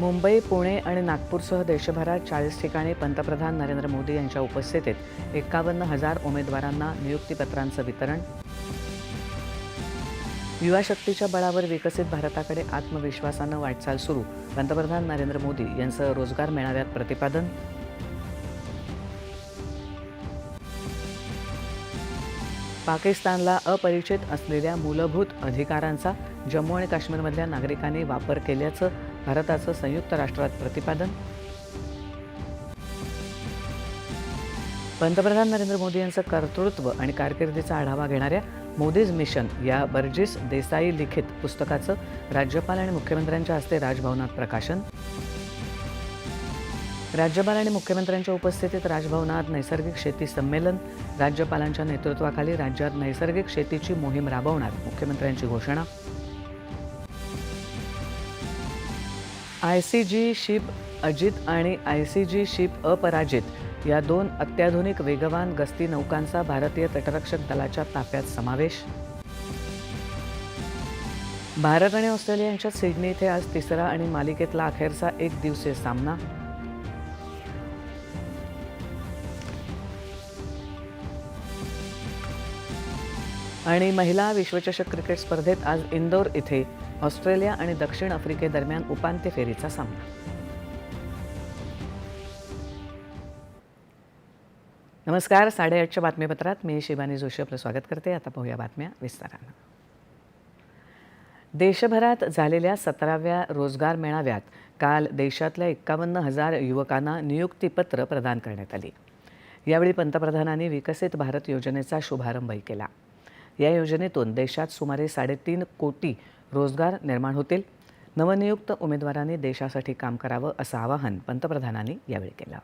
मुंबई पुणे आणि नागपूरसह देशभरात चाळीस ठिकाणी पंतप्रधान नरेंद्र मोदी यांच्या उपस्थितीत एकावन्न हजार उमेदवारांना नियुक्तीपत्रांचं वितरण. युवा शक्तीच्या बळावर विकसित भारताकडे आत्मविश्वासानं वाटचाल सुरू. पंतप्रधान नरेंद्र मोदी यांचं रोजगार मेळाव्यात प्रतिपादन. पाकिस्तानला अपरिचित असलेल्या मूलभूत अधिकारांचा जम्मू आणि काश्मीरमधल्या नागरिकांनी वापर केल्याचं भारताचं संयुक्त राष्ट्रात प्रतिपादन. पंतप्रधान नरेंद्र मोदी यांचं कर्तृत्व आणि कारकिर्दीचा आढावा घेणाऱ्या मोदीज मिशन या बर्जिस देसाई लिखित पुस्तकाचं राज्यपाल आणि मुख्यमंत्र्यांच्या हस्ते राजभवनात प्रकाशन. राज्यपाल आणि मुख्यमंत्र्यांच्या उपस्थितीत राजभवनात नैसर्गिक शेती संमेलन. राज्यपालांच्या नेतृत्वाखाली राज्यात नैसर्गिक शेतीची मोहीम राबवणार मुख्यमंत्र्यांची घोषणा. I C G ship Ajit आणि आय सी जी शिप अपराजित या दोन अत्याधुनिक वेगवान गस्ती नौकांचा भारतीय तटरक्षक दलाच्या ताफ्यात समावेश. भारत आणि ऑस्ट्रेलिया यांच्यात सिडनी इथे आज तिसरा आणि मालिकेतला अखेरचा एक दिवसीय सामना. आणि महिला विश्वचषक क्रिकेट स्पर्धेत आज इंदोर इथे ऑस्ट्रेलिया आणि दक्षिण आफ्रिकेदरम्यान उपांत्य फेरीचा सामना. नमस्कार साडेआठच्या बातमीपत्रात मी शिवानी जोशी आपलं स्वागत करते. आता पाहूया बातम्या विस्तारानं. देशभरात झालेल्या सतराव्या रोजगार मेळाव्यात काल देशातल्या एक्कावन्न हजार युवकांना नियुक्तीपत्र प्रदान करण्यात आली. यावेळी पंतप्रधानांनी विकसित भारत योजनेचा शुभारंभही केला. या योजनेतून देशात सुमारे साडेतीन कोटी रोजगार निर्माण होतील. नवनियुक्त उमेदवारांनी देशासाठी काम करावं असं आवाहन पंतप्रधानांनी यावेळी केलं.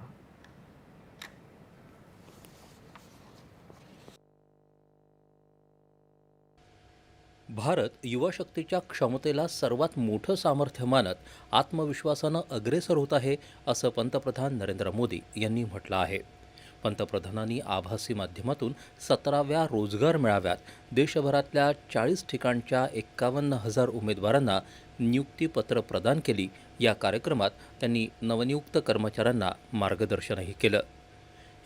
भारत युवा शक्तीच्या क्षमतेला सर्वात मोठं सामर्थ्य मानत आत्मविश्वासानं अग्रेसर होत आहे असं पंतप्रधान नरेंद्र मोदी यांनी म्हटलं आहे. पंतप्रधानांनी आभासी माध्यमातून सतराव्या रोजगार मेळाव्यात देशभरातल्या चाळीस ठिकाणच्या एक्कावन्न हजार उमेदवारांना नियुक्तीपत्र प्रदान केली. या कार्यक्रमात त्यांनी नवनियुक्त कर्मचाऱ्यांना मार्गदर्शनही केलं.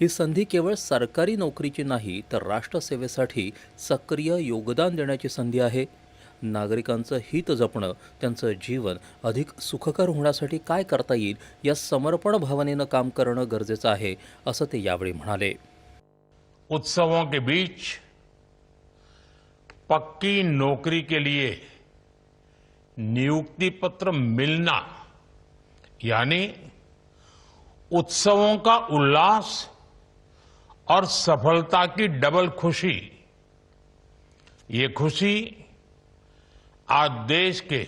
ही संधी केवळ सरकारी नोकरीची नाही तर राष्ट्रसेवेसाठी सक्रिय योगदान देण्याची संधी आहे. नागरिकांचं हित जपणं त्यांचं जीवन अधिक सुखकर होण्यासाठी काय करता येईल या समर्पण भावनेनं काम करणं गरजेचं आहे असं ते यावेळी म्हणाले. उत्सवों के बीच पक्की नौकरी के लिए नियुक्ति पत्र मिलना यानी उत्सवों का उल्लास और सफलता की डबल खुशी ये खुशी आज देश के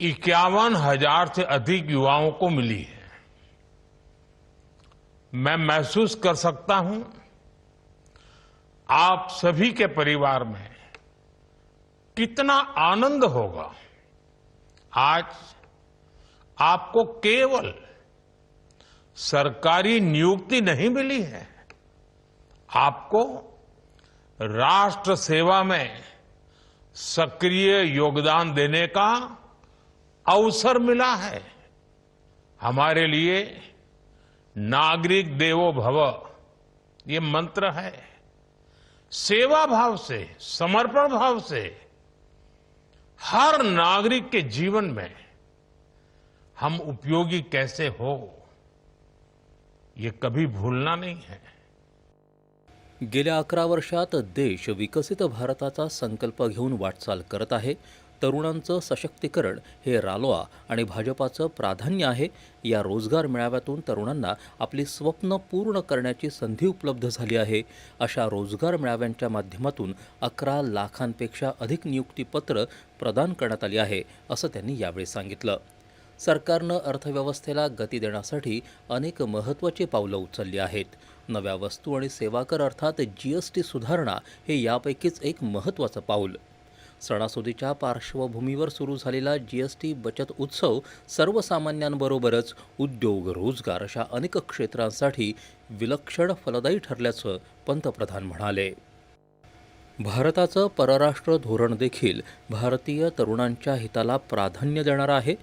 इक्यावन हज़ार से अधिक युवाओं को मिली है। मैं महसूस कर सकता हूँ, आप सभी के परिवार में कितना आनंद होगा। आज आपको केवल सरकारी नियुक्ति नहीं मिली है, आपको राष्ट्र सेवा में सक्रिय योगदान देने का अवसर मिला है। हमारे लिए नागरिक देवो भव, ये मंत्र है। सेवा भाव से, समर्पण भाव से, हर नागरिक के जीवन में हम उपयोगी कैसे हो, ये कभी भूलना नहीं है। गेल्या अकरा वर्षात देश विकसित भारताचा संकल्प घेऊन वाटचाल करत आहे. तरुणांचं सशक्तीकरण हे रालोआ आणि भाजपाचं प्राधान्य आहे. या रोजगार मेळाव्यातून तरुणांना आपली स्वप्न पूर्ण करण्याची संधी उपलब्ध झाली आहे. अशा रोजगार मेळाव्यांच्या माध्यमातून अकरा लाखांपेक्षा अधिक नियुक्तीपत्र प्रदान करण्यात आली आहे असं त्यांनी यावेळी सांगितलं. सरकारनं अर्थव्यवस्थेला गती देण्यासाठी अनेक महत्त्वाची पावलं उचलली आहेत. नव्या वस्तू आणि सेवा कर अर्थात जी एस टी सुधारणा हे यापैकीच एक महत्त्वाचं पाऊल. सणासुदीच्या पार्श्वभूमीवर सुरू झालेला जी एस टी बचत उत्सव सर्वसामान्यांबरोबरच उद्योग रोजगार अशा अनेक क्षेत्रांसाठी विलक्षण फलदायी ठरल्याचं पंतप्रधान म्हणाले. भारताचं परराष्ट्र धोरण देखील भारतीय तरुणांच्या हिताला प्राधान्य देणारं आहे.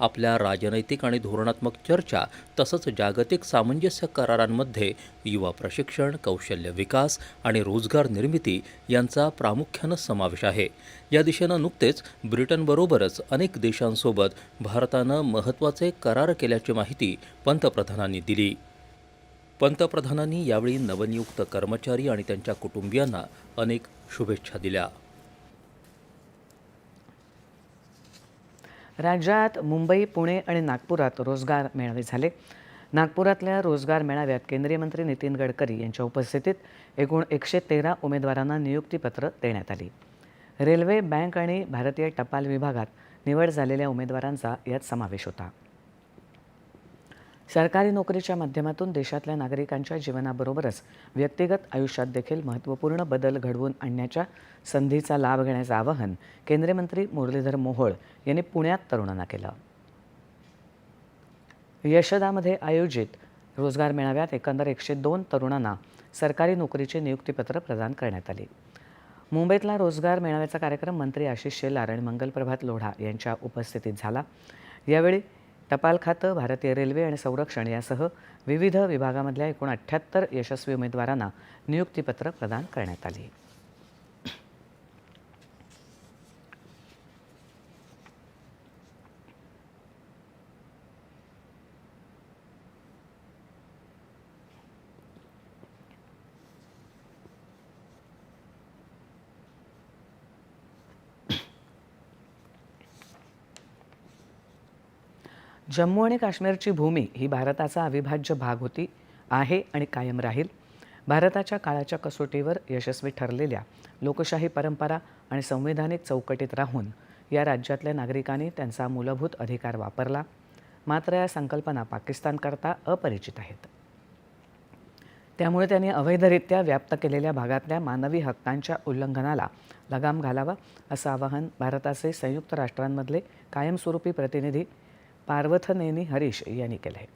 आपल्या राजनैतिक आणि धोरणात्मक चर्चा तसंच जागतिक सामंजस्य करारांमध्ये युवा प्रशिक्षण कौशल्य विकास आणि रोजगार निर्मिती यांचा प्रामुख्यानं समावेश आहे. या दिशेनं नुकतेच ब्रिटनबरोबरच अनेक देशांसोबत भारतानं महत्त्वाचे करार केल्याची माहिती पंतप्रधानांनी दिली. पंतप्रधानांनी यावेळी नवनियुक्त कर्मचारी आणि त्यांच्या कुटुंबियांना अनेक शुभेच्छा दिल्या. राज्यात मुंबई पुणे आणि नागपुरात रोजगार मेळावे झाले. नागपुरातल्या रोजगार मेळाव्यात केंद्रीय मंत्री नितीन गडकरी यांच्या उपस्थितीत एकूण एकशे तेरा उमेदवारांना नियुक्तीपत्र देण्यात आली. रेल्वे बँक आणि भारतीय टपाल विभागात निवड झालेल्या उमेदवारांचा यात समावेश होता. सरकारी नोकरीच्या माध्यमातून देशातल्या नागरिकांच्या जीवनाबरोबरच व्यक्तिगत आयुष्यात देखील महत्त्वपूर्ण बदल घडवून आणण्याच्या संधीचा लाभ घेण्याचं आवाहन केंद्रीय मंत्री मुरलीधर मोहोळ यांनी पुण्यात तरुणांना केलं. यशदामध्ये आयोजित रोजगार मेळाव्यात एकंदर एकशे दोन तरुणांना सरकारी नोकरीची नियुक्तीपत्र प्रदान करण्यात आली. मुंबईतला रोजगार मेळाव्याचा कार्यक्रम मंत्री आशिष शेलार आणि मंगलप्रभात लोढा यांच्या उपस्थितीत झाला. यावेळी टपाल खातं भारतीय रेल्वे आणि संरक्षण यासह विविध विभागामधल्या एकूण अठ्ठ्याहत्तर यशस्वी उमेदवारांना नियुक्तीपत्र प्रदान करण्यात आली. जम्मू आणि काश्मीरची भूमी ही भारताचा अविभाज्य भाग होती आहे आणि कायम राहील. भारताच्या काळाच्या कसोटीवर यशस्वी ठरलेल्या लोकशाही परंपरा आणि संवैधानिक चौकटीत राहून या राज्यातल्या नागरिकांनी त्यांचा मूलभूत अधिकार वापरला. मात्र या संकल्पना पाकिस्तानकरता अपरिचित आहेत. त्यामुळे त्यांनी अवैधरित्या व्याप्त केलेल्या भागातल्या मानवी हक्कांच्या उल्लंघनाला लगाम घालावा असं आवाहन भारताचे संयुक्त राष्ट्रांमधले कायमस्वरूपी प्रतिनिधी पार्वथनेनी हरीश यांनी केलं आहे.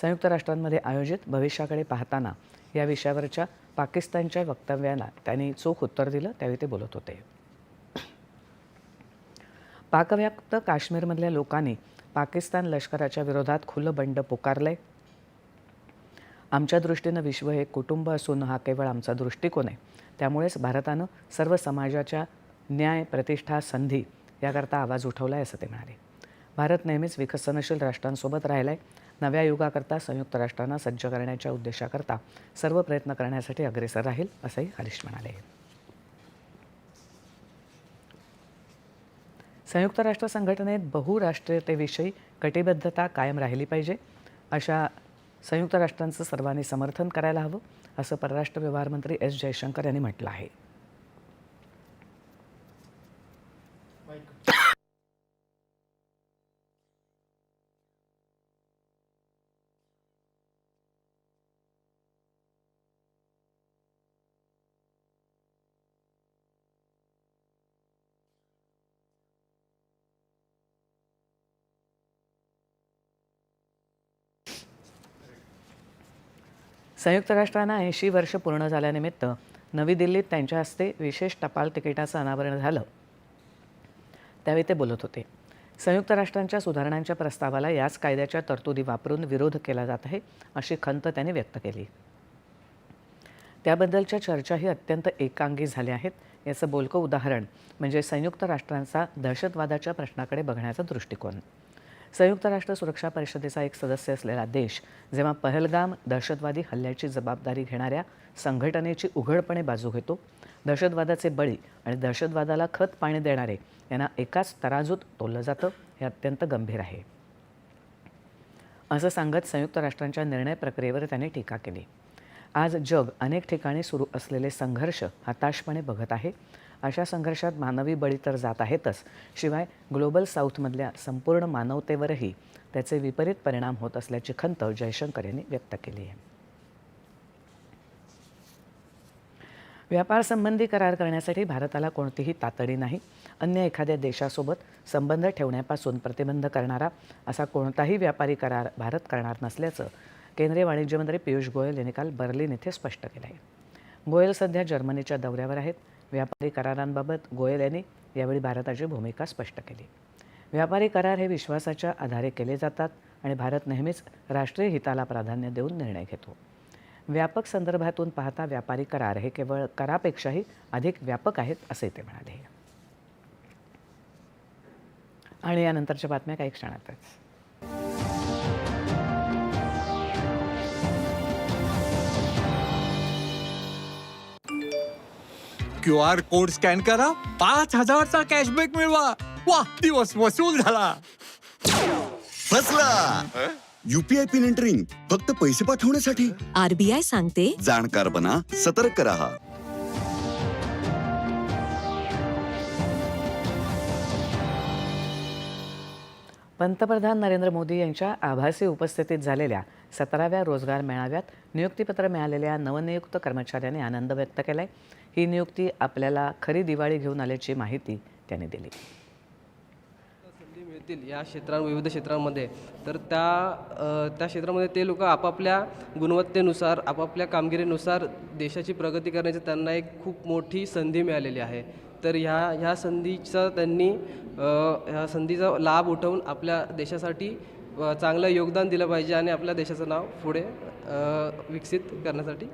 संयुक्त राष्ट्रांमध्ये आयोजित भविष्याकडे पाहताना या विषयावरच्या पाकिस्तानच्या वक्तव्याला त्यांनी चोख उत्तर दिलं त्यावेळी ते बोलत होते. पाकव्याप्त काश्मीरमधल्या लोकांनी पाकिस्तान लष्कराच्या विरोधात खुलं बंड पुकारलंय. आमच्या दृष्टीनं विश्व हे कुटुंब असून हा केवळ आमचा दृष्टिकोन आहे. त्यामुळेच भारतानं सर्व समाजाच्या न्याय प्रतिष्ठा संधी याकरता आवाज उठवला आहे असं ते म्हणाले. भारत नेहमीच विकसनशील राष्ट्रांसोबत राहिला आहे नव्या युगाकरता संयुक्त राष्ट्रांना सज्ज करण्याच्या उद्देशाकरता सर्व प्रयत्न करण्यासाठी अग्रेसर राहील असंही हरीश म्हणाले. संयुक्त राष्ट्र संघटनेत बहुराष्ट्रीयतेविषयी कटिबद्धता कायम राहिली पाहिजे. अशा संयुक्त राष्ट्रांचं सर्वांनी समर्थन करायला हवं असं परराष्ट्र व्यवहार मंत्री एस जयशंकर यांनी म्हटलं आहे. संयुक्त राष्ट्रांना ऐंशी वर्ष पूर्ण झाल्यानिमित्त नवी दिल्लीत त्यांच्या हस्ते विशेष टपाल तिकिटाचं अनावरण झालं. त्यावेळी ते बोलत होते. संयुक्त राष्ट्रांच्या सुधारणांच्या प्रस्तावाला याच कायद्याच्या तरतुदी वापरून विरोध केला जात आहे अशी खंत त्यांनी व्यक्त केली. त्याबद्दलच्या चर्चाही अत्यंत एकांगी झाल्या आहेत याचं बोलकं उदाहरण म्हणजे संयुक्त राष्ट्रांचा दहशतवादाच्या प्रश्नाकडे बघण्याचा दृष्टिकोन. संयुक्त राष्ट्र सुरक्षा परिषदेचा एक सदस्य असलेला देश जेव्हा पहलगाम दहशतवादी हल्ल्याची जबाबदारी घेणाऱ्या संघटनेची उघडपणे बाजू घेतो दहशतवादाचे बळी आणि दहशतवादाला खत पाणी देणारे यांना एकाच तराजूत तोललं जातं हे अत्यंत गंभीर आहे. असं सांगत संयुक्त राष्ट्रांच्या निर्णय प्रक्रियेवर त्यांनी टीका केली. आज जग अनेक ठिकाणी सुरू असलेले संघर्ष हताशपणे बघत आहे. अशा संघर्षात मानवी बळी तर जात आहेतच. शिवाय ग्लोबल साऊथमधल्या संपूर्ण मानवतेवरही त्याचे विपरीत परिणाम होत असल्याची खंत जयशंकर यांनी व्यक्त केली आहे. व्यापार संबंधी करार करण्यासाठी भारताला कोणतीही तातडी नाही. अन्य एखाद्या देशासोबत संबंध ठेवण्यापासून प्रतिबंध करणारा असा कोणताही व्यापारी करार भारत करणार नसल्याचं केंद्रीय वाणिज्य मंत्री पियुष गोयल यांनी काल बर्लिन येथे स्पष्ट केलं आहे. गोयल सध्या जर्मनीच्या दौऱ्यावर आहेत. व्यापारी करारांबाबत गोयल यांनी यावेळी भारताची भूमिका स्पष्ट केली. व्यापारी करार हे विश्वासाच्या आधारे केले जातात आणि भारत नेहमीच राष्ट्रीय हिताला प्राधान्य देऊन निर्णय घेतो. व्यापक संदर्भातून पाहता व्यापारी करार हे केवळ करापेक्षाही अधिक व्यापक आहेत असे ते म्हणाले. आणि यानंतरच्या बातम्या काही क्षणातच. क्यू आर कोड स्कॅन करा. पाच हजारचा कॅशबॅक मिळवा. वा दिवस वसूल झाला. फसला. युपीआय पिन एंटरिंग फक्त पैसे पाठवण्यासाठी. आरबीआय सांगते. जाणकार बना सतर्क रहा. पंतप्रधान नरेंद्र मोदी यांच्या आभासी उपस्थितीत झालेल्या सतराव्या रोजगार मेळाव्यात नियुक्तीपत्र मिळालेल्या नवनियुक्त कर्मचाऱ्यांनी आनंद व्यक्त केलाय. ही नियुक्ती आपल्याला खरी दिवाळी घेऊन आल्याची माहिती त्यांनी दिली. संधी मिळतील या क्षेत्रां विविध क्षेत्रांमध्ये. तर त्या त्या क्षेत्रामध्ये ते लोक आपापल्या गुणवत्तेनुसार आपापल्या कामगिरीनुसार देशाची प्रगती करण्याची त्यांना एक खूप मोठी संधी मिळालेली आहे. तर ह्या ह्या संधीचा त्यांनी ह्या संधीचा लाभ उठवून आपल्या देशासाठी चांगलं योगदान दिलं पाहिजे आणि आपल्या देशाचं नाव पुढे विकसित करण्यासाठी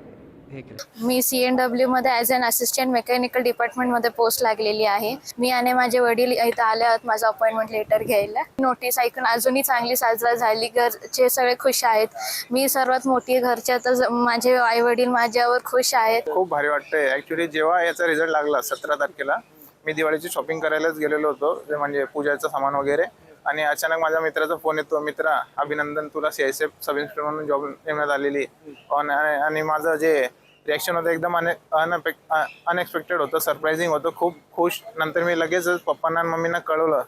हे केलं. मी सी एन डब्ल्यूमध्ये ॲज अन असिस्टंट मेकॅनिकल डिपार्टमेंटमध्ये पोस्ट लागलेली आहे. मी आणि माझे वडील इथं आले आहोत माझं अपॉइंटमेंट लेटर घ्यायला. नोटीस ऐकून अजूनही चांगली साजरा झाली. घरचे सगळे खुश आहेत. मी सर्वात मोठी घरच्या तर माझे आई वडील माझ्यावर खुश आहेत. खूप भारी वाटतंय. ऍक्च्युली जेव्हा याचा रिझल्ट लागला सतरा तारखेला मी दिवाळीची शॉपिंग करायलाच गेलेलो होतो. म्हणजे पूजाचं सामान वगैरे. आणि अचानक माझ्या मित्राचा फोन येतो. मित्रा अभिनंदन तुला C S F sub inspector म्हणून जॉब नेमण्यात आलेली. आणि माझं जे रिॲक्शन होतं एकदम अने अनएक्सपेक्टेड होतं सरप्रायझिंग होतं खूप खुश. नंतर मी लगेच पप्पांना आणि मम्मींना कळवलं.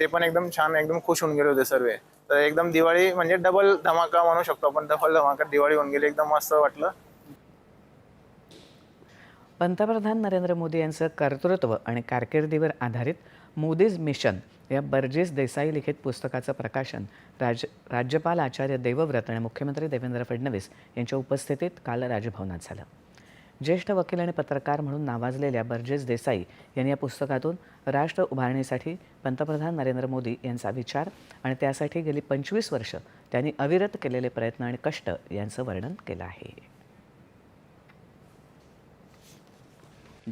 ते पण एकदम छान एकदम खुश होऊन गेले होते सर्व. तर एकदम दिवाळी म्हणजे डबल धमाका म्हणू शकतो आपण डबल धमाका दिवाळी होऊन गेली एकदम मस्त वाटलं. पंतप्रधान नरेंद्र मोदी यांचं कर्तृत्व आणि कारकिर्दीवर आधारित मोदीज मिशन या बर्जेस देसाई लिखित पुस्तकाचं प्रकाशन राज राज्यपाल आचार्य देवव्रत आणि मुख्यमंत्री देवेंद्र फडणवीस यांच्या उपस्थितीत काल राजभवनात झालं. ज्येष्ठ वकील आणि पत्रकार म्हणून नावाजलेल्या बर्जेस देसाई यांनी या पुस्तकातून राष्ट्र उभारणीसाठी पंतप्रधान नरेंद्र मोदी यांचा विचार आणि त्यासाठी गेली पंचवीस वर्ष त्यांनी अविरत केलेले प्रयत्न आणि कष्ट यांचं वर्णन केलं आहे.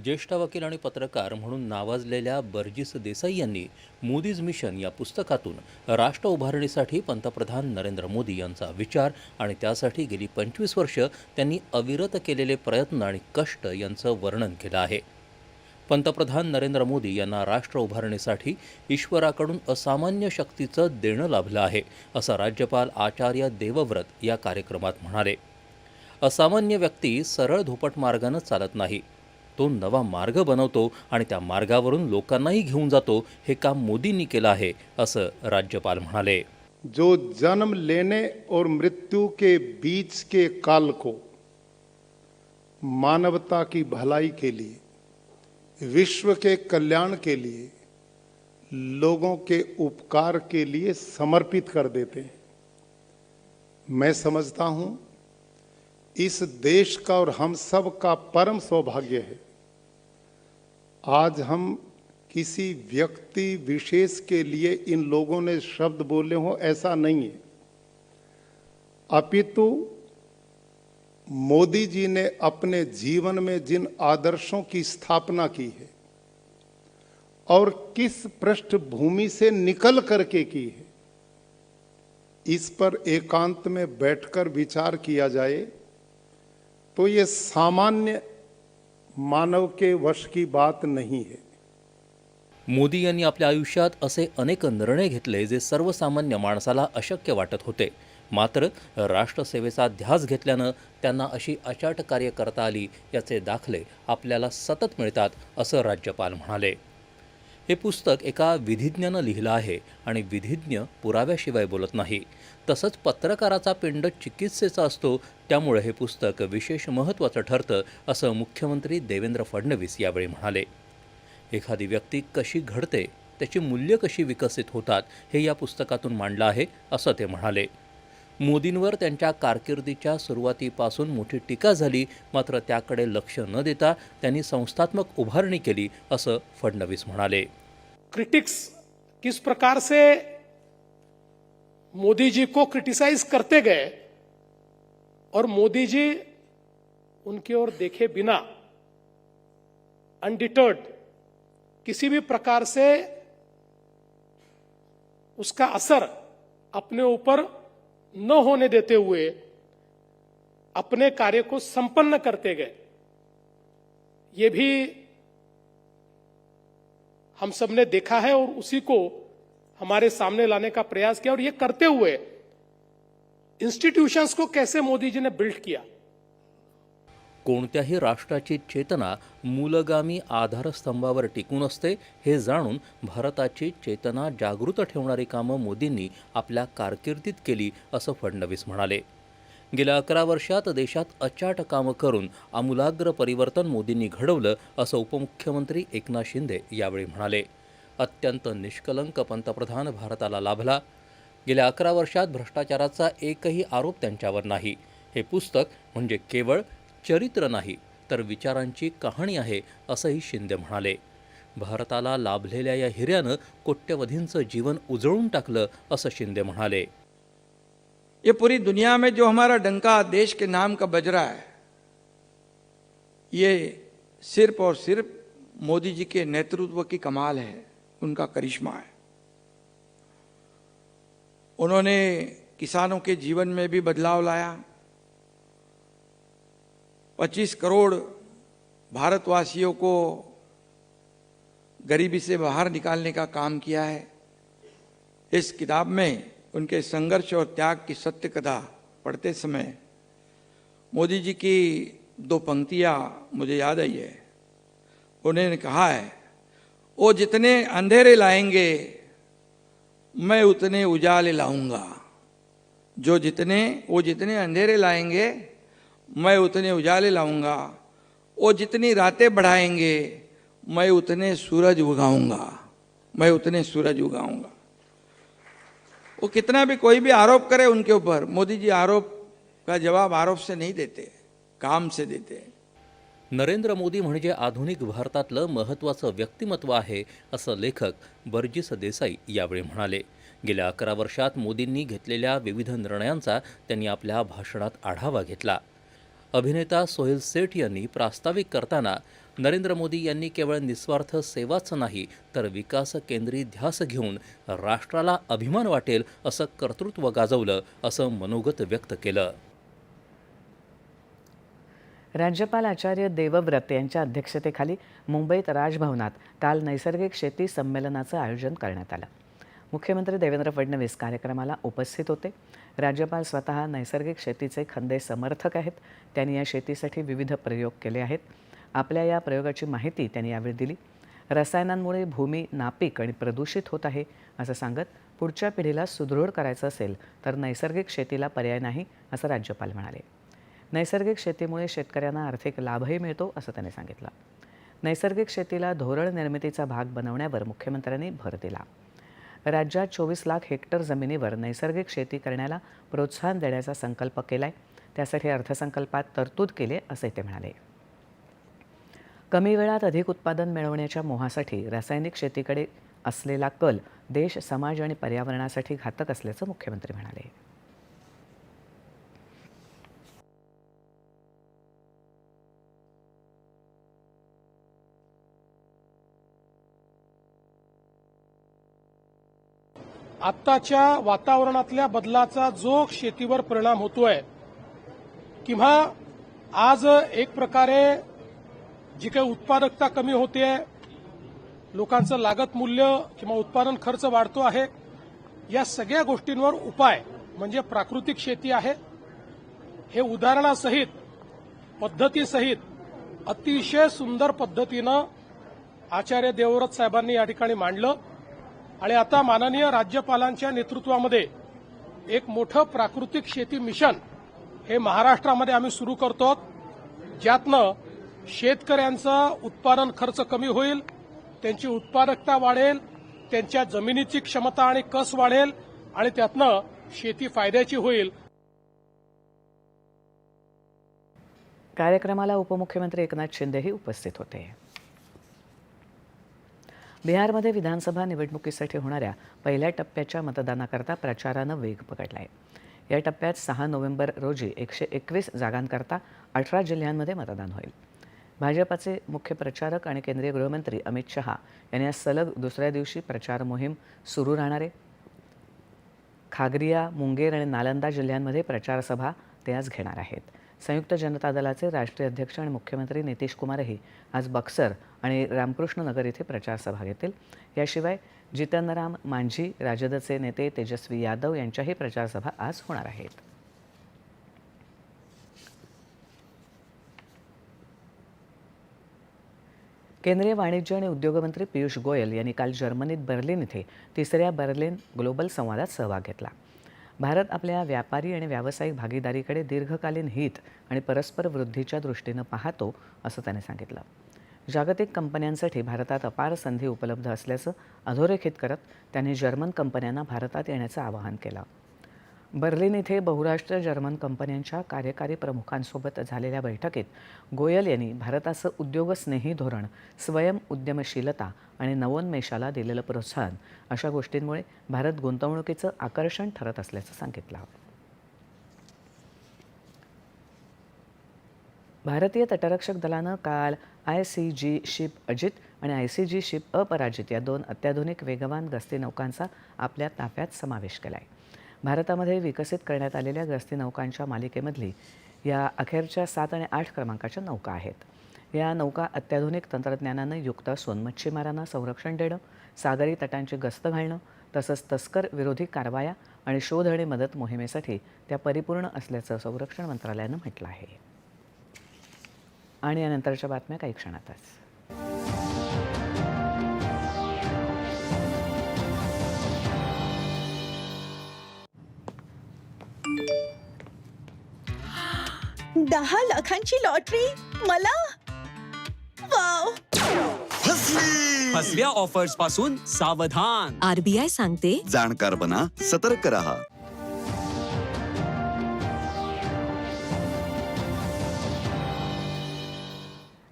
ज्येष्ठ वकील आणि पत्रकार म्हणून नावाजलेल्या बर्जिस देसाई यांनी मोदीज मिशन या पुस्तकातून राष्ट्र उभारणीसाठी पंतप्रधान नरेंद्र मोदी यांचा विचार आणि त्यासाठी गेली पंचवीस वर्ष त्यांनी अविरत केलेले प्रयत्न आणि कष्ट यांचं वर्णन केलं आहे. पंतप्रधान नरेंद्र मोदी यांना राष्ट्र उभारणीसाठी ईश्वराकडून असामान्य शक्तीचं देणं लाभलं आहे असं राज्यपाल आचार्य देवव्रत या कार्यक्रमात म्हणाले. असामान्य व्यक्ती सरळ धोपट मार्गानं चालत नाही तो नवा मार्ग बनवतो आणि त्या मार्गावरून लोकांनाही घेऊन जातो हे काम मोदींनी केलं आहे, असं राज्यपाल म्हणाले. जो जन्म लेने और मृत्यु के बीच के काल को मानवता की भलाई के लिए, विश्व के कल्याण के लिए, लोगों के उपकार के लिए समर्पित कर देते हैं। मैं समझता हूँ, इस देश का और हम सब का परम सौभाग्य है आज हम किसी व्यक्ति विशेष के लिए इन लोगों ने शब्द बोले हो, ऐसा नहीं है। अपितु मोदी जी ने अपने जीवन में जिन आदर्शों की स्थापना की है और किस पृष्ठभूमि से निकल करके की है, इस पर एकांत में बैठकर विचार किया जाए तो ये सामान्य मानव के वश की बात नहीं है। मोदी यांनी आपल्या आयुष्यात असे अनेक निर्णय घेतले जे सर्वसामान्य माणसाला अशक्य वाटत होते. मात्र राष्ट्रसेवेचा ध्यास घेतल्यानं त्यांना अशी अचाट कार्य करता आली याचे दाखले आपल्याला सतत मिळतात असं राज्यपाल म्हणाले. हे पुस्तक एका विधिज्ञानं लिहिलं आहे आणि विधिज्ञ पुराव्याशिवाय बोलत नाही. तसंच पत्रकाराचा पिंड चिकित्सेचा असतो त्यामुळे हे पुस्तक विशेष महत्त्वाचं ठरतं असं मुख्यमंत्री देवेंद्र फडणवीस यावेळी म्हणाले. एखादी व्यक्ती कशी घडते त्याची मूल्य कशी विकसित होतात हे या पुस्तकातून मांडलं आहे असं ते म्हणाले. मोदींवर त्यांच्या कारकिर्दीच्या सुरुवातीपासून मोठी टीका झाली मात्र त्याकडे लक्ष न देता त्यांनी संस्थात्मक उभारणी केली असं फडणवीस म्हणाले. क्रिटिक्स किस प्रकार से मोदी जी को क्रिटिसाइज करते गए और मोदी जी उनकी ओर देखे बिना अनडिटर्ड किसी भी प्रकार से उसका असर अपने ऊपर न होने देते हुए अपने कार्य को संपन्न करते गए। ये भी हम सबने देखा है और उसी को हमारे सामने लाने का प्रयास किया और ये करते हुए इंस्टीट्यूशंस को कैसे मोदी जी ने बिल्ड किया? कोणत्याही राष्ट्राची चेतना मूलगामी आधारस्तंभावर टिकून असते हे जाणून भारताची चेतना जागृत ठेवणारी कामं मोदींनी आपल्या कारकिर्दीत केली असं फडणवीस म्हणाले. गेल्या अकरा वर्षात देशात अचाट कामं करून आमूलाग्र परिवर्तन मोदींनी घडवलं असं उपमुख्यमंत्री एकनाथ शिंदे यावेळी म्हणाले. अत्यंत निष्कलंक पंतप्रधान भारताला लाभला. गेल्या अकरा वर्षात भ्रष्टाचाराचा एकही आरोप त्यांच्यावर नाही. हे पुस्तक म्हणजे केवळ चरित्र नाही तर विचारांची कहाणी आहे असंही शिंदे म्हणाले. भारताला लाभलेल्या या हिऱ्यानं कोट्यवधींचं जीवन उजळून टाकलं असं शिंदे म्हणाले. ये पूरी दुनिया में जो हमारा डंका देश के नाम का बज रहा है ये सिर्फ और सिर्फ मोदी जी के नेतृत्व की कमाल है। उनका करिश्मा है। उन्होंने किसानों के जीवन में भी बदलाव लाया। 25 करोड़ भारतवासियों को गरीबी से बाहर निकालने का काम किया है। इस किताब में उनके संघर्ष और त्याग की सत्य कथा पढ़ते समय मोदी जी की दो पंक्तियाँ मुझे याद आई है। उन्होंने कहा है वो जितने अंधेरे लाएँगे, मैं उतने उजाले लाऊँगा। जो जितने, वो जितने अंधेरे लाएँगे, मैं उतने उजाले लाऊँगा। वो जितनी रातें बढ़ाएँगे, मैं उतने सूरज उगाऊँगा। मैं उतने सूरज उगाऊँगा। वो कितना भी कोई भी आरोप करे उनके ऊपर, मोदी जी आरोप का जवाब आरोप से नहीं देते, काम से देते। नरेंद्र मोदी म्हणजे आधुनिक भारतातलं महत्त्वाचं व्यक्तिमत्व आहे असं लेखक बर्जिस देसाई यावेळी म्हणाले. गेल्या अकरा वर्षात मोदींनी घेतलेल्या विविध निर्णयांचा त्यांनी आपल्या भाषणात आढावा घेतला. अभिनेता सोहेल सेठ यांनी प्रास्ताविक करताना नरेंद्र मोदी यांनी केवळ निस्वार्थ सेवाच नाही तर विकास केंद्री ध्यास घेऊन राष्ट्राला अभिमान वाटेल असं कर्तृत्व गाजवलं असं मनोगत व्यक्त केलं. राज्यपाल आचार्य देवव्रत यांच्या अध्यक्षतेखाली मुंबईत राजभवनात काल नैसर्गिक शेती संमेलनाचं आयोजन करण्यात आलं. मुख्यमंत्री देवेंद्र फडणवीस कार्यक्रमाला उपस्थित होते. राज्यपाल स्वतः नैसर्गिक शेतीचे खंदे समर्थक आहेत. त्यांनी या शेतीसाठी विविध प्रयोग केले आहेत. आपल्या या प्रयोगाची माहिती त्यांनी यावेळी दिली. रसायनांमुळे भूमी नापीक आणि प्रदूषित होत आहे असं सांगत पुढच्या पिढीला सुदृढ करायचं असेल तर नैसर्गिक शेतीला पर्याय नाही असं राज्यपाल म्हणाले. नैसर्गिक शेतीमुळे शेतकऱ्यांना आर्थिक लाभही मिळतो असं त्यांनी सांगितलं. नैसर्गिक शेतीला धोरण निर्मितीचा भाग बनवण्यावर मुख्यमंत्र्यांनी भर दिला. राज्यात चोवीस लाख हेक्टर जमिनीवर नैसर्गिक शेती करण्याला प्रोत्साहन देण्याचा संकल्प केलाय. त्यासाठी अर्थसंकल्पात तरतूद केली असे ते म्हणाले. कमी वेळात अधिक उत्पादन मिळवण्याच्या मोहासाठी रासायनिक शेतीकडे असलेला कल देश समाज आणि पर्यावरणासाठी घातक असल्याचं मुख्यमंत्री म्हणाले. आत्ताच्या वातावरणातल्या बदलाचा जो शेतीवर परिणाम होतोय किंवा आज एक प्रकारे जी काही उत्पादकता कमी होते लोकांचं लागत मूल्य किंवा उत्पादन खर्च वाढतो आहे या सगळ्या गोष्टींवर उपाय म्हणजे प्राकृतिक शेती आहे. हे उदाहरणासहित पद्धतीसहित अतिशय सुंदर पद्धतीनं आचार्य देवव्रत साहेबांनी या ठिकाणी मांडलं. आणि आता माननीय राज्यपालांच्या नेतृत्वामध्ये एक मोठं प्राकृतिक शेती मिशन हे महाराष्ट्रामध्ये आम्ही सुरू करतो. ज्यातनं शेतकऱ्यांचा उत्पादन खर्च कमी होईल त्यांची उत्पादकता वाढेल त्यांच्या जमिनीची क्षमता आणि कस वाढेल आणि त्यातनं शेती फायद्याची होईल. कार्यक्रमाला उपमुख्यमंत्री एकनाथ शिंदेही उपस्थित होते. बिहारमध्ये विधानसभा निवडणुकीसाठी होणाऱ्या पहिल्या टप्प्याच्या मतदानाकरता प्रचारानं वेग पकडला आहे या टप्प्यात सहा नोव्हेंबर रोजी एकशे एकवीस जागांकरता अठरा जिल्ह्यांमध्ये मतदान होईल. भाजपाचे मुख्य प्रचारक आणि केंद्रीय गृहमंत्री अमित शहा यांनी आज सलग दुसऱ्या दिवशी प्रचार मोहीम सुरू राहणार आहे. खागरिया मुंगेर आणि नालंदा जिल्ह्यांमध्ये प्रचारसभा ते आज घेणार आहेत. संयुक्त जनता दलाचे राष्ट्रीय अध्यक्ष आणि मुख्यमंत्री नितीश कुमारही आज बक्सर आणि रामकृष्ण नगर इथे प्रचारसभा घेतील. याशिवाय जितनराम मांझी राजदचे नेते तेजस्वी यादव यांच्याही प्रचारसभा आज होणार आहेत. केंद्रीय वाणिज्य आणि उद्योगमंत्री पियुष गोयल यांनी काल जर्मनीत बर्लिन इथे तिसऱ्या बर्लिन ग्लोबल संवादात सहभाग घेतला. भारत आपल्या व्यापारी आणि व्यावसायिक भागीदारीकडे दीर्घकालीन हित आणि परस्पर वृद्धीच्या दृष्टीनं पाहतो असं त्याने सांगितलं. जागतिक कंपन्यांसाठी भारतात अपार संधी उपलब्ध असल्याचं अधोरेखित करत त्यांनी जर्मन कंपन्यांना भारतात येण्याचं आवाहन केलं. बर्लिन इथे बहुराष्ट्रीय जर्मन कंपन्यांच्या कार्यकारी प्रमुखांसोबत झालेल्या बैठकीत गोयल यांनी भारताचं उद्योगस्नेही धोरण स्वयं उद्यमशीलता आणि नवोन्मेषाला दिलेलं प्रोत्साहन अशा गोष्टींमुळे भारत गुंतवणुकीचं आकर्षण ठरत असल्याचं सांगितलं. भारतीय तटरक्षक दलानं काल I C G ship Ajit आणि आय सी जी शिप अपराजित या दोन अत्याधुनिक वेगवान गस्ती नौकांचा आपल्या ताफ्यात समावेश केला आहे भारतामध्ये विकसित करण्यात आलेल्या गस्ती नौकांच्या मालिकेमधली या अखेरच्या सात आणि आठ क्रमांकाच्या नौका आहेत. या नौका अत्याधुनिक तंत्रज्ञानानं युक्त असून मच्छीमारांना संरक्षण देणं सागरी तटांची गस्त घालणं तसंच तस्कर विरोधी कारवाया आणि शोध आणि मदत मोहिमेसाठी त्या परिपूर्ण असल्याचं संरक्षण मंत्रालयानं म्हटलं आहे. आणि यानंतरच्या बातम्या काही क्षणातच. दहा लाखांची लॉटरी? मला? वाव! फसली! फसव्या ऑफर्सपासून सावधान आरबीआय सांगते जाणकार बना सतर्क रहा.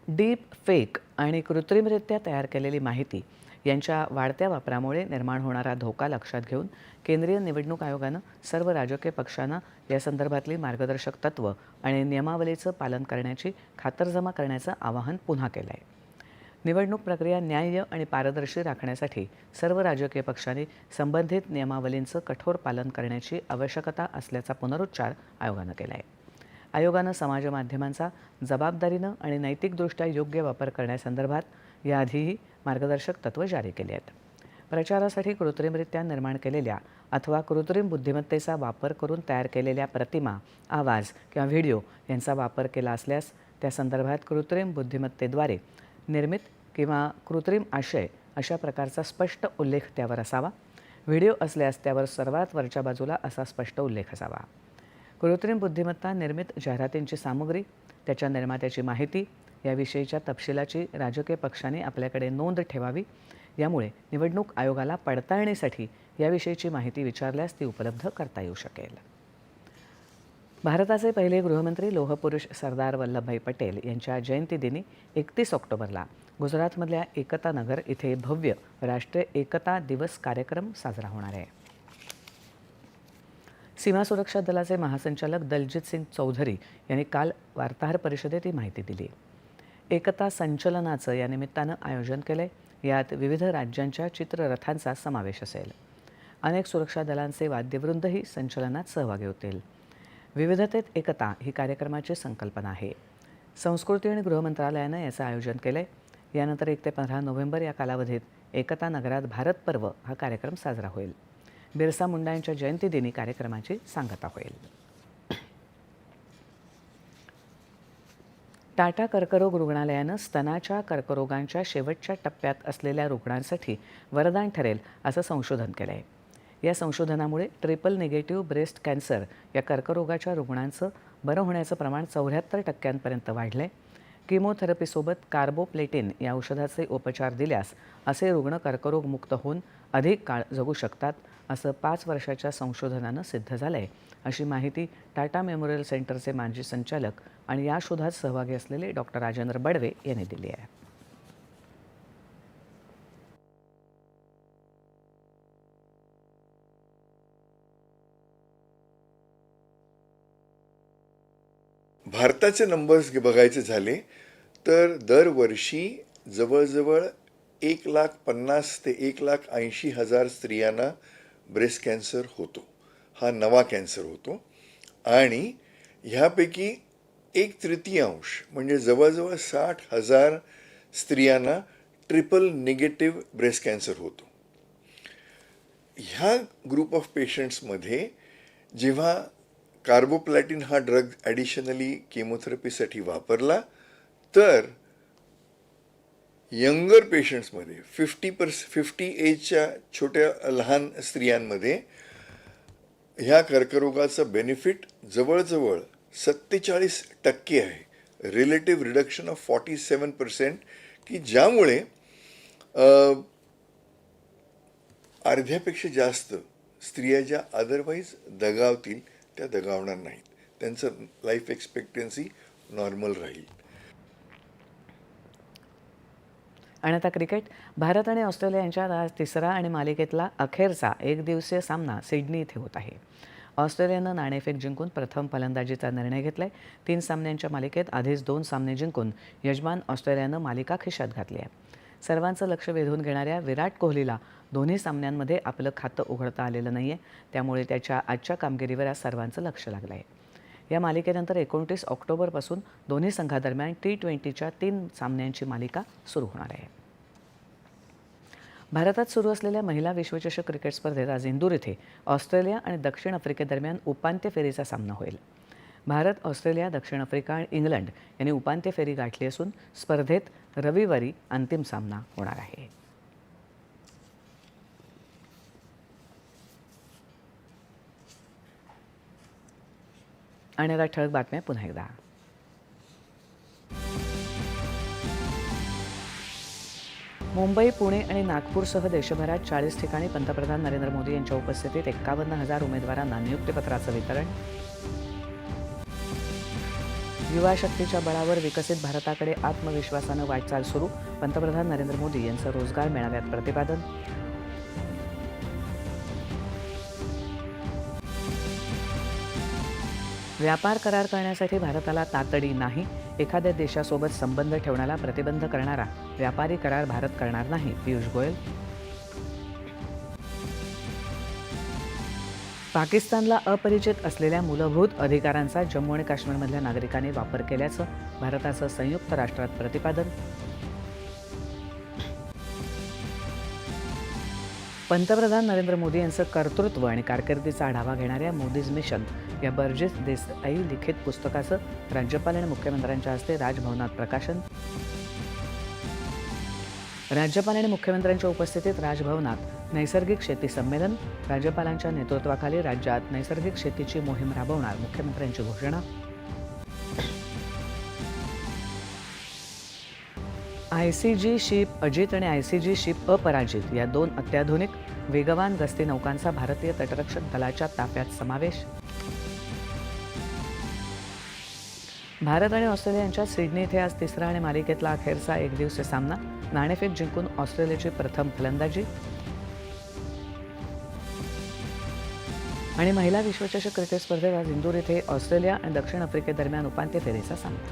डीप फेक आणि कृत्रिमरित्या तयार केलेली माहिती. यांच्या वाढत्या वापरामुळे निर्माण होणारा धोका लक्षात घेऊन केंद्रीय निवडणूक आयोगानं सर्व राजकीय पक्षांना या संदर्भातली मार्गदर्शक तत्त्व आणि नियमावलीचं पालन करण्याची खातरजमा करण्याचं आवाहन पुन्हा केलं आहे निवडणूक प्रक्रिया न्याय्य आणि पारदर्शी राखण्यासाठी सर्व राजकीय पक्षांनी संबंधित नियमावलींचं कठोर पालन करण्याची आवश्यकता असल्याचा पुनरुच्चार आयोगानं केला आहे आयोगानं समाज माध्यमांचा जबाबदारीनं आणि नैतिकदृष्ट्या योग्य वापर करण्यासंदर्भात याआधीही मार्गदर्शक तत्त्व जारी केली आहेत. प्रचारासाठी कृत्रिमरित्या निर्माण केलेल्या अथवा कृत्रिम बुद्धिमत्तेचा वापर करून तयार केलेल्या प्रतिमा आवाज किंवा व्हिडिओ यांचा वापर केला असल्यास त्या संदर्भात कृत्रिम बुद्धिमत्तेद्वारे निर्मित किंवा कृत्रिम आशय अशा प्रकारचा स्पष्ट उल्लेख त्यावर असावा. व्हिडिओ असल्यास त्यावर सर्वात वरच्या बाजूला असा स्पष्ट उल्लेख असावा. कृत्रिम बुद्धिमत्ता निर्मित जाहिरातींची सामुग्री त्याच्या निर्मात्याची माहिती याविषयीच्या तपशिलाची राजकीय पक्षाने आपल्याकडे नोंद ठेवावी. यामुळे निवडणूक आयोगाला पडताळणीसाठी याविषयीची माहिती विचारल्यास ती उपलब्ध करता येऊ शकेल. भारताचे पहिले गृहमंत्री लोहपुरुष सरदार वल्लभभाई पटेल यांच्या जयंतीदिनी एकतीस ऑक्टोबरला गुजरातमधल्या एकता नगर इथे भव्य राष्ट्रीय एकता दिवस कार्यक्रम साजरा होणार आहे. सीमा सुरक्षा दलाचे महासंचालक दलजित सिंग चौधरी यांनी काल वार्ताहर परिषदेत ही माहिती दिली. एकता संचलनाचं या निमित्तानं आयोजन केलंय. यात विविध राज्यांच्या चित्ररथांचा समावेश असेल. अनेक सुरक्षा दलांचे वाद्यवृंदही संचलनात सहभागी होतील. विविधतेत एकता ही कार्यक्रमाची संकल्पना आहे. संस्कृती आणि गृह मंत्रालयानं याचं आयोजन केलं आहे यानंतर एक ते पंधरा नोव्हेंबर या कालावधीत एकता नगरात भारत पर्व हा कार्यक्रम साजरा होईल. बिरसा मुंडा यांच्या जयंतीदिनी कार्यक्रमाची सांगता होईल. टाटा कर्करोग रुग्णालयानं स्तनाच्या कर्करोगांच्या शेवटच्या टप्प्यात असलेल्या रुग्णांसाठी वरदान ठरेल असं संशोधन केलं आहे या संशोधनामुळे ट्रिपल निगेटिव्ह ब्रेस्ट कॅन्सर या कर्करोगाच्या रुग्णांचं बरं होण्याचं प्रमाण चौऱ्याहत्तर टक्क्यांपर्यंत वाढलं आहे किमोथेरपीसोबत कार्बोप्लेटिन या औषधाचे उपचार दिल्यास असे रुग्ण कर्करोगमुक्त होऊन अधिक काळ जगू शकतात असं पाच वर्षाच्या संशोधनानं सिद्ध झालं आहे अशी माहिती टाटा मेमोरियल सेंटरचे माजी संचालक आणि या शोधात सहभागी असलेले डॉक्टर राजेंद्र बडवे यांनी दिली आहे. भारताचे नंबर्स बघायचे झाले तर दरवर्षी जवळजवळ एक लाख पन्नास ते एक लाख ऐंशी हजार स्त्रियांना ब्रेस्ट कॅन्सर होतो. हा नवा कॅन्सर होतो. आणि ह्यापैकी एक तृतीयांश म्हणजे जवळजवळ साठ हजार स्त्रियांना ट्रिपल निगेटिव्ह ब्रेस्ट कॅन्सर होतो. ह्या ग्रुप ऑफ पेशंट्समध्ये जेव्हा कार्बोप्लॅटिन हा ड्रग ॲडिशनली केमोथेरपीसाठी वापरला तर यंगर पेशंट्समध्ये फिफ्टी पर्स फिफ्टी एजच्या छोट्या लहान स्त्रियांमध्ये ह्या कर्करोगाचं बेनिफिट जवळजवळ सत्तेचाळीस टक्के आहे. Relative reduction of forty seven percent की ज्यामुळे अर्ध्यापेक्षा जास्त स्त्रिया ज्या अदरवाईज दगावतील त्या दगावणार नाहीत. त्यांचं लाईफ एक्सपेक्टन्सी नॉर्मल राहील. आणि आता क्रिकेट भारत आणि ऑस्ट्रेलिया यांच्यात आज तिसरा आणि मालिकेतला अखेरचा एक दिवसीय सामना सिडनी इथे होत आहे. ऑस्ट्रेलियानं नाणेफेक जिंकून प्रथम फलंदाजीचा निर्णय घेतलाय. तीन सामन्यांच्या मालिकेत आधीच दोन सामने जिंकून यजमान ऑस्ट्रेलियानं मालिका खिशात घातली आहे. सर्वांचं लक्ष वेधून घेणाऱ्या विराट कोहलीला दोन्ही सामन्यांमध्ये आपलं खातं उघडता आलेलं नाही आहे त्यामुळे त्याच्या आजच्या कामगिरीवर आज सर्वांचं लक्ष लागलं आहे या मालिकेनंतर एकोणतीस ऑक्टोबरपासून दोन्ही संघादरम्यान टी ट्वेंटीच्या तीन सामन्यांची मालिका सुरू होणार आहे. भारतात सुरू असलेल्या महिला विश्वचषक क्रिकेट स्पर्धेत आज इंदूर इथे ऑस्ट्रेलिया आणि दक्षिण आफ्रिकेदरम्यान उपांत्य फेरीचा सामना होईल. भारत ऑस्ट्रेलिया दक्षिण आफ्रिका आणि इंग्लंड यांनी उपांत्य फेरी गाठली असून स्पर्धेत रविवारी अंतिम सामना होणार आहे. आणि आता ठळक बातम्या पुन्हा एकदा. मुंबई पुणे आणि नागपूरसह देशभरात चाळीस ठिकाणी पंतप्रधान नरेंद्र मोदी यांच्या उपस्थितीत एक्कावन्न हजार उमेदवारांना नियुक्तीपत्राचं वितरण. युवा शक्तीच्या बळावर विकसित भारताकडे आत्मविश्वासानं वाटचाल सुरू पंतप्रधान नरेंद्र मोदी यांचं रोजगार मेळाव्यात प्रतिपादन. व्यापार करार करण्यासाठी भारताला तातडी नाही एखाद्या देशासोबत संबंध ठेवण्याला प्रतिबंध करणारा व्यापारी करार भारत करणार नाही पियुष गोयल. पाकिस्तानला अपरिचित असलेल्या मूलभूत अधिकारांचा जम्मू आणि काश्मीरमधल्या नागरिकांनी वापर केल्याचं भारताचं संयुक्त राष्ट्रात प्रतिपादन. पंतप्रधान नरेंद्र मोदी यांचं कर्तृत्व आणि कारकिर्दीचा आढावा घेणाऱ्या मोदीज मिशन या बर्जेस देसाई लिखित पुस्तकाचं राज्यपाल आणि मुख्यमंत्र्यांच्या हस्ते राजभवनात प्रकाशन. राज्यपाल आणि मुख्यमंत्र्यांच्या उपस्थितीत राजभवनात नैसर्गिक शेती संमेलन राज्यपालांच्या नेतृत्वाखाली राज्यात नैसर्गिक शेतीची मोहीम राबवणार मुख्यमंत्र्यांची घोषणा. I C G ship Ajit आणि आय सी जी शिप अपराजित या दोन अत्याधुनिक वेगवान गस्ती नौकांचा भारतीय तटरक्षक दलाच्या ताफ्यात समावेश. भारत आणि ऑस्ट्रेलिया यांच्यात सिडनी इथे आज तिसरा आणि मालिकेतला अखेरचा एकदिवसीय सामना. नाणेफेक जिंकून ऑस्ट्रेलियाची प्रथम फलंदाजी. आणि महिला विश्वचषक क्रिकेट स्पर्धेत आज इंदूर इथे ऑस्ट्रेलिया आणि दक्षिण आफ्रिकेदरम्यान उपांत्य फेरीचा सामना.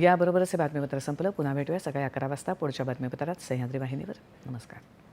याबरोबरच हे बातमीपत्र संपलं. पुन्हा भेटूया सकाळी अकरा वाजता. पुढच्या बातमीपत्रात सह्याद्री वाहिनीवर. नमस्कार.